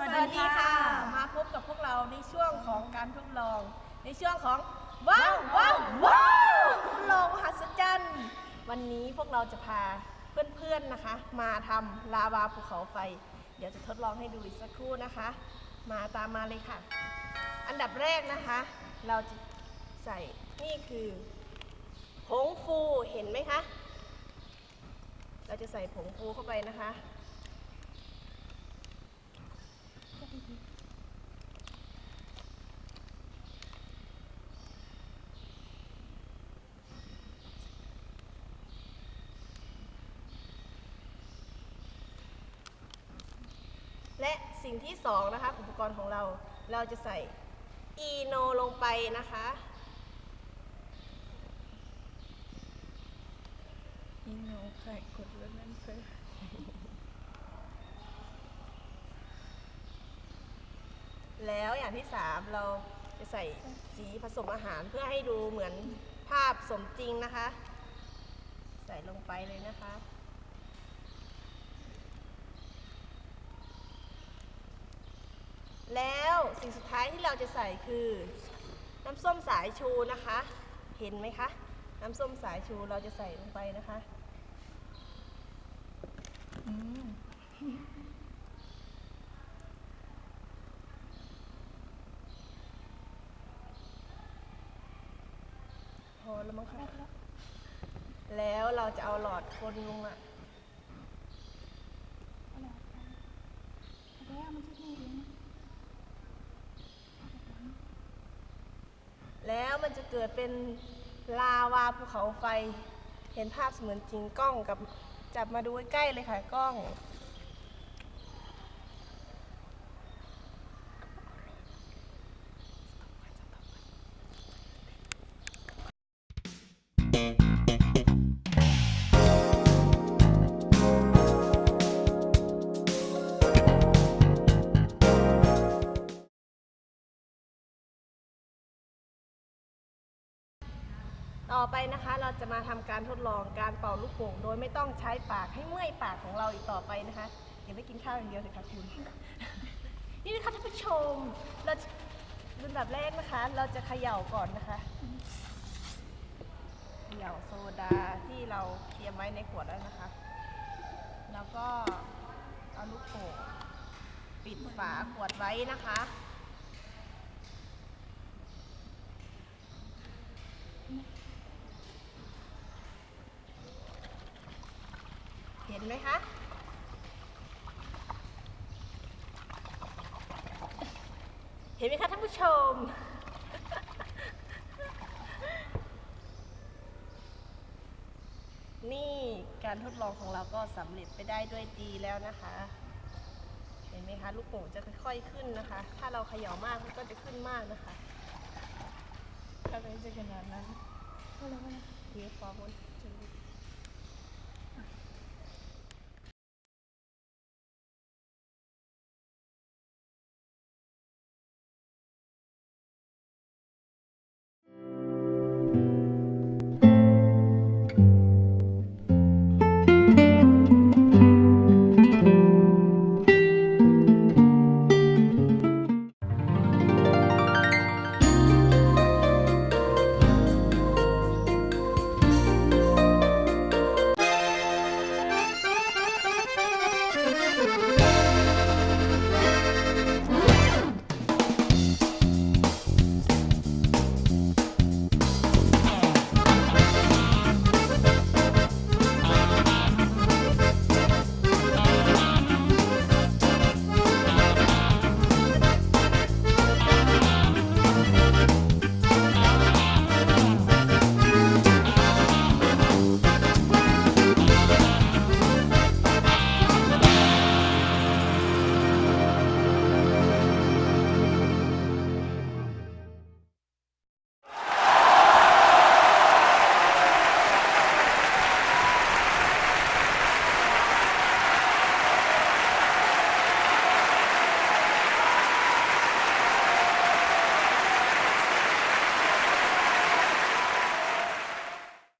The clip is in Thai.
วัสดีค่ะ มาพบกับพวกเราในช่วงของการทดลอง ในช่วงของว้าวว้าวว้าวทดลองมหัศจรรย์วันนี้พวกเราจะพาเพื่อนๆนะคะ มาทำลาวาภูเขาไฟ เดี๋ยวจะทดลองให้ดูอีกสักครู่นะคะ มาตามมาเลยค่ะ อันดับแรกนะคะ เราจะใส่นี่คือผงฟูเห็นไหมคะ เราจะใส่ผงฟูเข้าไปนะคะ และสิ่งที่สองนะคะอุปกรณ์ของเราเราจะใส่อีโนลงไปนะคะนี่น้องไข่กดแล้วนั่นเพื่ อแล้วอย่างที่สามเราจะใส่สีผสมอาหารเพื่อให้ดูเหมือนภาพสมจริงนะคะ ใส่ลงไปเลยนะคะแล้วสิ่งสุดท้ายที่เราจะใส่คือน้ำส้มสายชูนะคะ เห็นไหมคะ น้ำส้มสายชูเราจะใส่ลงไปนะคะ อืม พอ แล้วมั้งคะแล้วเราจะเอาหลอดคนลงมาแล้วมันจะเกิดเป็นลาวาภูเขาไฟ เห็นภาพเสมือนจริงกล้องกับจับมาดูใกล้เลยค่ะกล้อง ต่อไปนะคะเราจะมาทำการทดลองการเป่าลูกโป่งโดยไม่ต้องใช้ปากให้เมื่อยปากของเราอีกต่อไปนะคะอย่าไม่กินข้าวอย่างเดียวเลยค่ะคุณ นี่นะคะท่านผู้ชมเราจะรุ่นแบบแรกนะคะ เราจะเขย่าก่อนนะคะเขย่าโซดาที่เราเตรียมไว้ในขวดแล้วนะคะ แล้วก็เอาลูกโป่งปิดฝาขวดไว้นะคะ ห็นไหมคะเห็นไหมคะท่านผู้ชม นี่การทดลองของเราก็สำเร็จไปได้ด้วยดีแล้วนะคะ เห็นไหมคะลูกโป่งจะค่อยๆขึ้นนะคะ ถ้าเราเขย่ามากมันก็จะขึ้นมากนะคะถ้าไม่ใช่ขนาดนั้นเทฟอร์มน